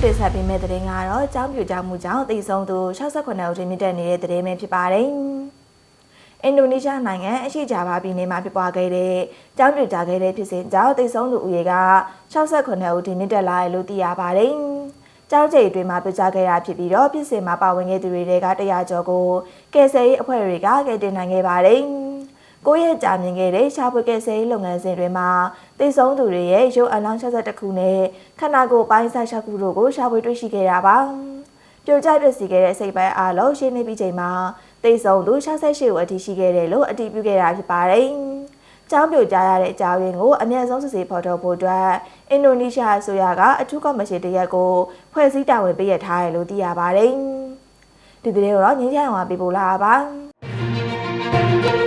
ဆက်ပေးမယ့်သတင်းကတော့ကျောင်းပြူကျောင်းမှုကြောင့်တည်ဆုံသူ68ဦးထိမြင့်တက်နေတဲ့သတင်းပဲဖြစ်ပါတယ်။အင်ဒိုနီးရှားနိုင်ငံအရှေ့ဂျာဗာပြည်နယ်မှာဖြစ်ပွားခဲ့တဲ့ကျောင်းပြူကြခဲ့တဲ့ဖြစ်စဉ်ကြောင့်တည်ဆုံသူဦးရေက68ဦးထိမြင့်တက်လာတယ်လို့သိရပါတယ်။ကျောင်းကျိတ်အတွင်းမှာပြကြခဲ့တာဖြစ်ပြီးတော့ဖြစ်စဉ်မှာပါဝင်ခဲ့သူတွေကတရားကျော်ကိုကယ်ဆယ်ရေးအဖွဲ့တွေကကယ်တင်နိုင်ခဲ့ပါတယ်။ ကိုယ့်ရဲ့ကြာမြင်ခဲ့တဲ့ရှားပွေကယ်ဆယ်ရေးလုပ်ငန်းစဉ်တွေမှာတည်ဆုံသူတွေရဲ့ရုပ်အလောင်း62ခုနဲ့ခန္ဓာကိုယ်ပိုင်းဆိုင်6ခုတို့ကိုရှားပွေတွေ့ရှိခဲ့တာပါ။ပြိုကျပျက်စီးခဲ့တဲ့စိတ်ပိုင်းအားလုံးရှင်းနေပြီးချိန်မှာတည်ဆုံသူ68ဦးအထိရှိခဲ့တယ်လို့အတည်ပြုခဲ့တာဖြစ်ပါတယ်။ကျောင်းပြိုကျရတဲ့အကြောင်းရင်းကိုအမြင့်ဆုံးစစ်ဆေးဖော်ထုတ်ဖို့အတွက်အင်ဒိုနီးရှားအစိုးရကအထူးကော်မရှင်တရက်ကိုဖွဲ့စည်းတာဝန်ပေးရထားတယ်လို့သိရပါတယ်။ဒီသတင်းကိုတော့ငင်းချမ်းအောင်ပေးပို့လာပါပါ။